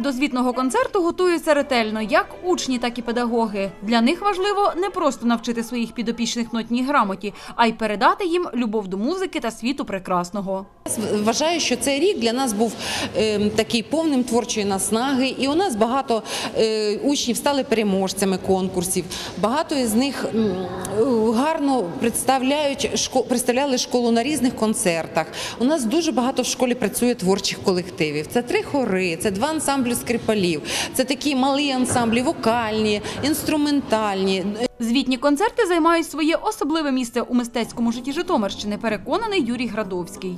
До звітного концерту готуються ретельно як учні, так і педагоги. Для них важливо не просто навчити своїх підопічних нотній грамоті, а й передати їм любов до музики та світу прекрасного. Вважаю, що цей рік для нас був е, такий повним творчої наснаги, і у нас багато е, учнів стали переможцями конкурсів. Багато із них гарно представляють представляли школу на різних концертах. У нас дуже багато в школі працює творчих колективів. Це три хори, це два ансамблі скрипалів, це такі малі ансамблі, вокальні, інструментальні. Звітні концерти займають своє особливе місце у мистецькому житті Житомирщини, переконаний Юрій Градовський.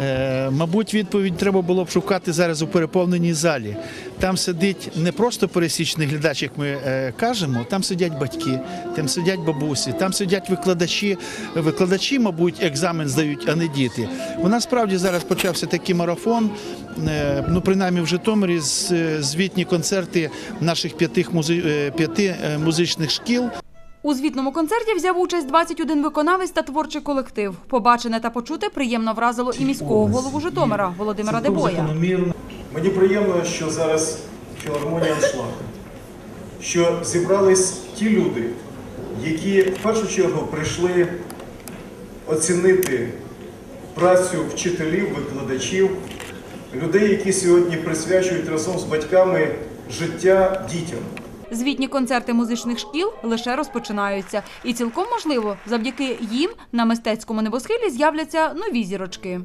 Е, Мабуть, відповідь треба було б шукати зараз у переповненій залі. Там сидить не просто пересічний глядач, як ми е, кажемо, там сидять батьки, там сидять бабусі, там сидять викладачі. Викладачі, мабуть, екзамен здають, а не діти. У нас справді зараз почався такий марафон. е, Ну, принаймні в Житомирі звітні концерти наших п'яти музи- п'яти музичних шкіл. У звітному концерті взяв участь 21 виконавець та творчий колектив. Побачене та почуте приємно вразило і міського голову Житомира Володимира Дебоя. Мені приємно, що зараз філармонія аншлаг, що зібрались ті люди, які в першу чергу прийшли оцінити працю вчителів, викладачів, людей, які сьогодні присвячують разом з батьками життя дітям. Звітні концерти музичних шкіл лише розпочинаються, і цілком можливо, завдяки їм на мистецькому небосхилі з'являться нові зірочки.